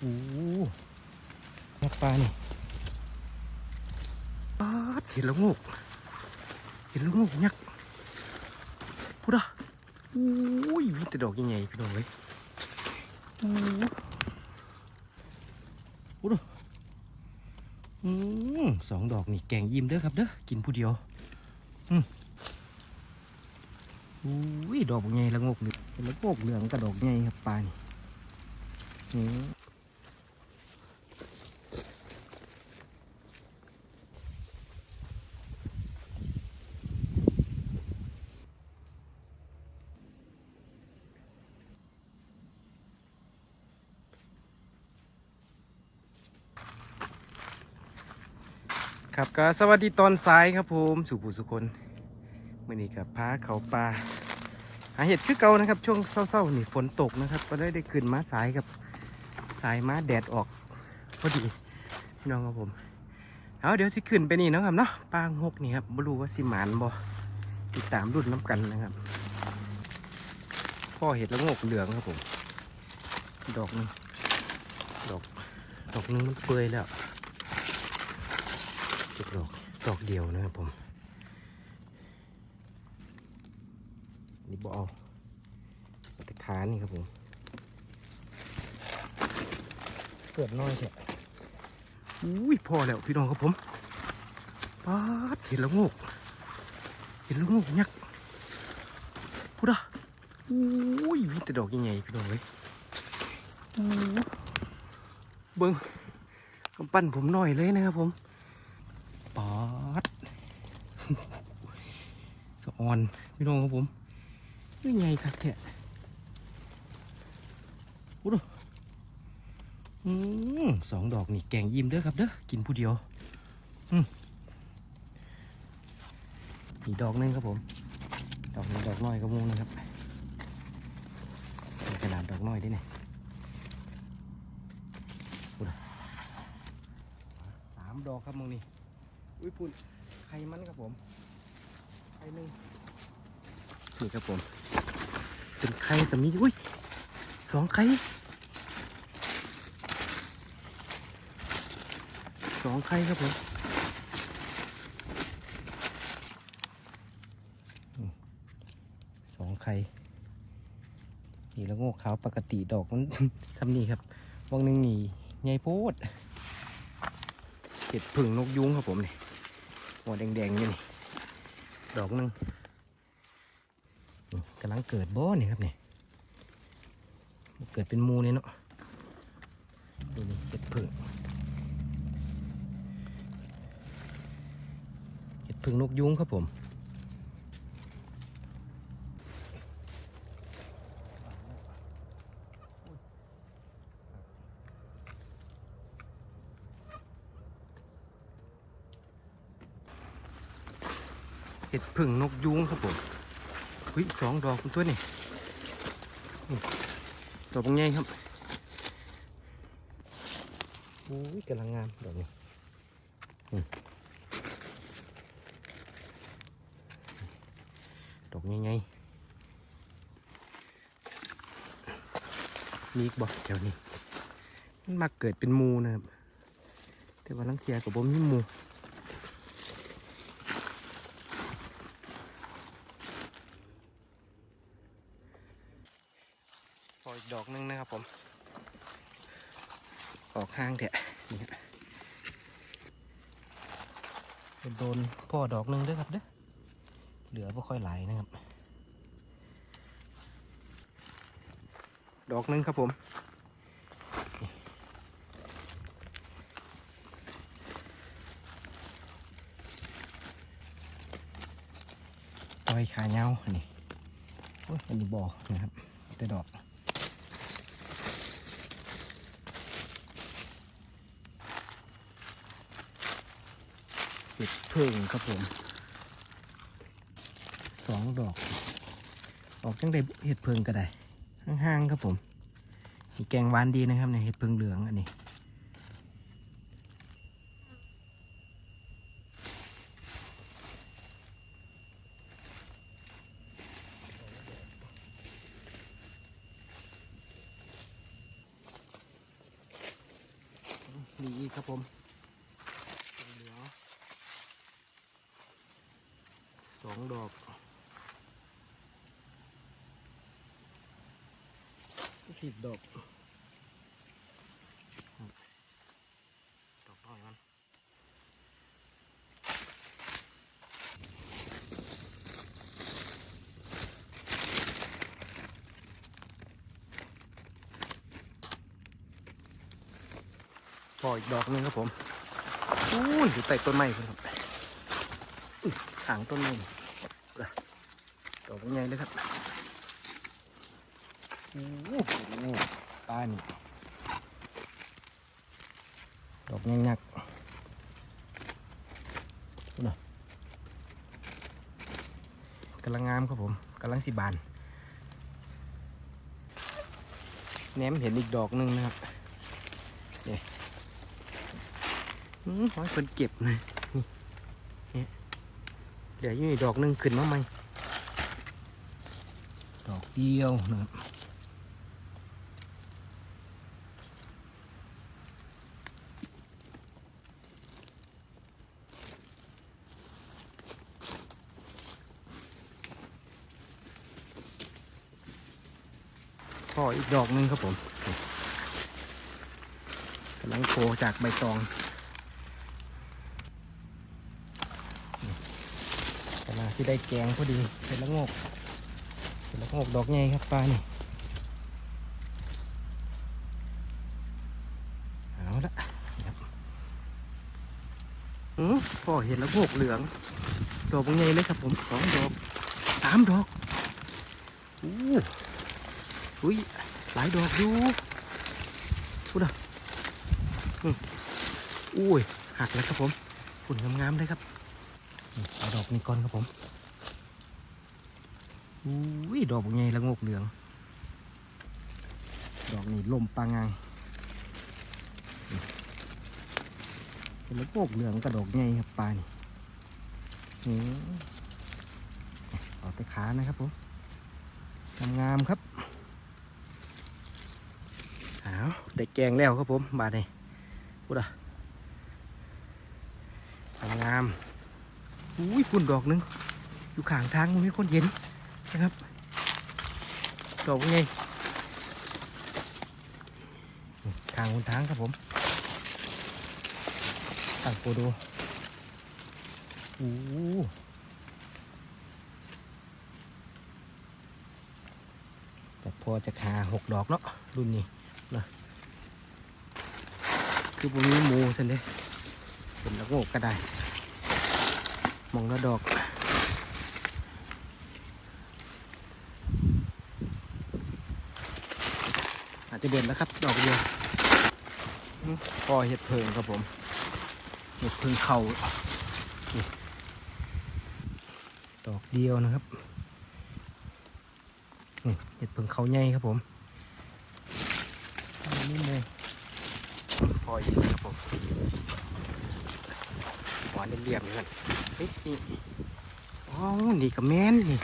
โอ้ยักปลานี่ปาดเห็นแล้วงูกเห็นแล้วงูกยักษ์พูดอะโอ้ยมีแต่ดอกใหญ่ๆพี่น้องเลยโอ้พูดอะสองดอกนี่แกงยิ้มเด้อครับเด้อกินผู้เดียวอืมโอ้ยดอกใหญ่ละงกนี่เป็นละงกเหลืองกับดอกใหญ่ครับปลานี่ ครับก็สวัสดีตอนสายครับผมสุภูสุคนมื่อนี้กับพาเขาปลาหาเห็ดคือเก่านะครับ ช่วงเศร้าๆนี่ฝนตกนะครับก็ได้ได้ขึ้นมาสายกับสายมาแดดออกพอดีพี่น้องครับผมเอาเดี๋ยวสิขึ้นไปนี่นะครับเนาะปลาหกนี่ครับไม่รู้ว่าสิหมานบ่ติดตามรุ่นน้ำกันนะครับพ่อเห็ดแล้วงกเหลืองครับผม ดอกหนึงดอกดอกหนึงมันเปื่อยแล้ว จุดดอก ดอกเดียวนะครับผม นี่บอาเอาแต่ขานี่ครับผมเกิดน้อยแค่อุ้ยพอแล้วพี่น้องครับผมป๊าดเห็นแล้วงกเห็นแล้วงกยักษ์พูดอะอุ้ยมีแต่ดอกใหญ่ๆพี่น้องเลยเบิ้งกำปั้นผมหน่อยเลยนะครับผม ปอด สะ อ่อนพี่น้องครับผมนี่ไงครับแท้โอ้ดูอืมสองดอกนี่แกงยิ้มเด้อครับเด้อกินผู้เดียวอืมอีกดอกนึงครับผม ดอกนึงดอกน้อยก็มุงนะครับขนาดดอกน้อยด้วยนี่โอ้ดูสามดอกครับมึงนี่อุ้ยปุ่นไข่มันครับผมไข่หนึ่ง นี่ครับผม เป็นไข่แต่มีอุ้ยสองไข่สองไข่ครับผมสองไข่นี่แล้วโง่ขาวปกติดอกมันทำนี่ครับวงหนึ่งนี่ใหญ่โพดเห็ดผึ่งนกยุงครับผมนี่หัวแดงๆนี่นี่ดอกหนึง กำลังเกิดบ่นี่ครับเนี่ยเกิดเป็นมูเนี่ยเนาะนี่นี่เห็ดผึ่งเห็ดผึ่งนกยุงครับผมเห็ดผึ่งนกยุงครับผม เฮ้ยสองดอกคุณตัวนี่นี่ดอกใหญ่ครับโอ้ยกำลังงามดอกนี้ดอกใหญ่ๆมีอีกบอกแถวนี้มันมาเกิดเป็นมูนะครับแต่ว่าลังเทียกับผมมีมู ออีกดอกหนึงนะครับผม ออกห้างเถอะนี่ฮะโดนพ่อดอกหนึงเด้วยครับเด้อเหลือไม่ค่อยหลายนะครับ ดอกหนึงครับผมต่อยขาเงาอันนี้โอ้ยอันนี้บอนะครับ แต่ดอก เห็ดเพิ่งครับผมสองดอก ออกจังได้เห็ดเพิ่งก็ได้ห้างๆครับผมมีแกงหวานดีนะครับในยเห็ดเพิ่งเหลืองอันนี้นี่อีกครับผมเหลืองสอง ดอกผิดดอก ดอกน้อยมันพออีกดอกนึงครับผมอู้อยู่ใต้ต้นไม้ครับอุ๊ยขางต้นไม้ ดอกใหญ่เลยครับโอู้หูปลานี่ดอกยักษ์ๆนะกำลังงามครับผมกำลังสิบานแหนมเห็นอีกดอกหนึ่งนะครับอืมขอให้คนเก็บนะนี่เนี่ยเหลืออยู่อีกดอกหนึ่งขึ้นมาใหม่ ดอกเดียวนะครับพออีกดอกหนึ่งครับผมกำลังโผล่จากใบตองกำลังที่ได้แกงพอดีเป็นละโงก เป็นละโงกดอกใหญ่ครับปลานี่เอาละอืมพอเห็นละโงกเหลือง ดอกใหญ่เลยครับผมสองดอกสามดอกอู้อุ้ยหลายดอกอยู่พูดอะอืมอุ้ยหักแล้วครับผมฝุ่นงามๆเลยครับเอาดอกนี้ก่อนครับผม อุ้ยดอกใหญ่ละงกเหลือง ดอกนี้ลมปางงนี่เป็นละงกเหลืองกระดอกใหญ่ครับปลานี่เอาแต่ขานะครับผมงามครับเอาได้แกงแล้วครับผมบาดนี้พูดอะงามอุ้ยฝุ่นดอกหนึง อยู่ข้างทางมันมีคนเห็น นะครับดอกไงทางคนทางครับผมตั้งโปดูอู้แต่พอจะคาหกดอกเนาะรุ่นนี้นะคือผมมีหมูสันเด้เป็นละโงกก็ได้มองละดอก อา จะเด่นแล้วครับ ดอกเดียวพอเห็ดเพิงครับผม เห็ดเพิงเขาดอกเดียวนะครับเห็ดเพิงเขาใหญ่ครับผมอันนี่เลยพออีกครับผมหวานเรียบๆเหมือนกันเฮ้ยนี่อ๋อนี่กับแมนนี่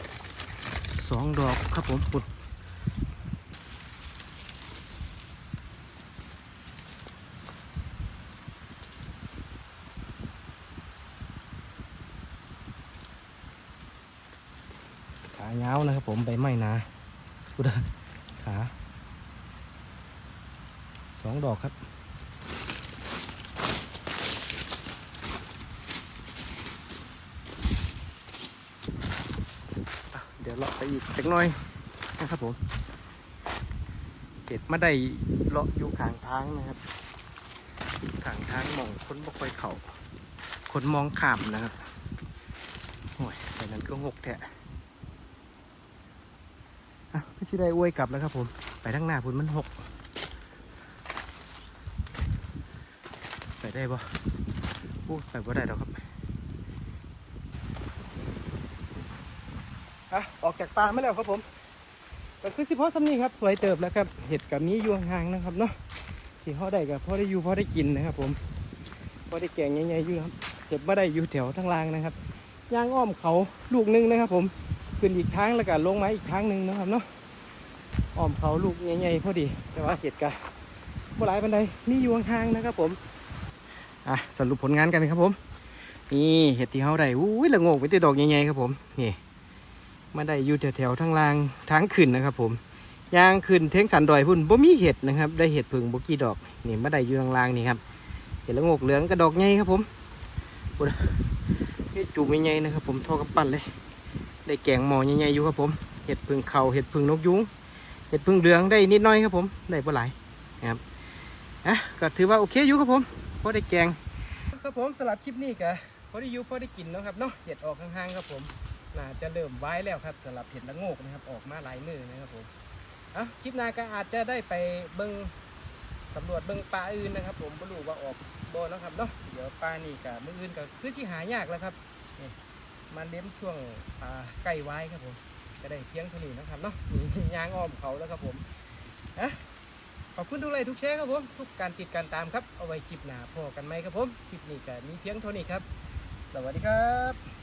สองดอกครับผมปุดขาเงาว นะครับผมใบไม้นาปุดขาสองดอกครับ เดี๋ยวเลาะไปอีกสักน่อยนะครับผมเห็ดมาได้เลาะอยู่ข้างทางนะครับข้างทางมองคนบ่ค่อยเขาคนมองขามนะครับโอ้ยแต่นั้นก็งกแท้อะ สิได้อวยกลับแล้วครับผม ไปทางหน้าพุ่นมันหก ไปได้บ่โอ้ไปบ่ได้ดอกครับอะออกจากป่ามาแล้วครับผมก็คือสิพ่อสำนีครับสวยเติบแล้วครับ เห็ดกับนี้อยู่ห่างๆนะครับเนาะที่เขาได้กับพ่อได้อยู่พ่อได้กินนะครับ ผมพ่อได้แกงใหญ่ๆอยู่ครับเห็ดมาได้อยู่แถวทางล่างนะครับย่างอ้อมเขาลูกนึงนะครับ ผมขึ้นอีกทางแล้วก็ลงมาอีกทางหนึ่งนะครับเนาะ อ้อมเขาลูกใหญ่ๆพอดี แต่ว่าเห็ดกะบ่หลายปันใดมีอยู่ห่างๆนะครับผมอะสรุปผลงานกันครับผม นี่เห็ดที่เขาได้อุ้ยละงกไปติดดอกใหญ่ๆครับผมนี่มาได้อยู่แถวๆทางล่างทางขึ้นนะครับผมยางขึ้นเท้งสันดอยพุ่นบ่มีเห็ดนะครับ ได้เห็ดพึ่งบ่กี่ดอกนี่มาได้อยู่ทางล่างนี่ครับเห็ดละงกเหลืองกระดอกใหญ่ครับผมนี่จูบใหญ่ๆนะครับผมทอกับปั้นเลย ได้แกงหมอใหญ่ๆอยู่ครับผมเห็ดพึ่งเขาเห็ดพึ่งนกยุง เห็ดพึ่งเหลืองได้นิดน้อยครับผม ได้บ่หลายนะครับอะก็ถือว่าโอเคอยู่ครับผมพอได้แกงครับผมสำหรับคลิปนี้ก็พอได้อยู่พอได้กินเนาะครับเนาะเห็ดออกห่างๆครับผมน่าจะเริ่มไว้แล้วครับสำหรับเห็ดละโงกนะครับออกมาหลายมือนะครับผมอะคลิปหน้าก็อาจจะได้ไปเบิ้งสำรวจเบิ้งปลาอื่นนะครับ ผมไม่รู้ว่าออกโบ่เนาะครับเนาะเดี๋ยวปลานี่กับมืออื่นก็คือที่หายากแล้วครับนี่มาเลี้ยงช่วงปลาใกล้ไว้ครับผม จะได้เพียงเท่านี้นะครับเนาะมียางอ้อมเขาแล้วครับผมอะขอบคุณทุกไลค์ทุกแชร์ครับผม ทุกการติดการตามครับ เอาไว้คลิปหน้าพอกันไหมครับผม คลิปนี้ก็มีเพียงเท่านี้ครับ สวัสดีครับ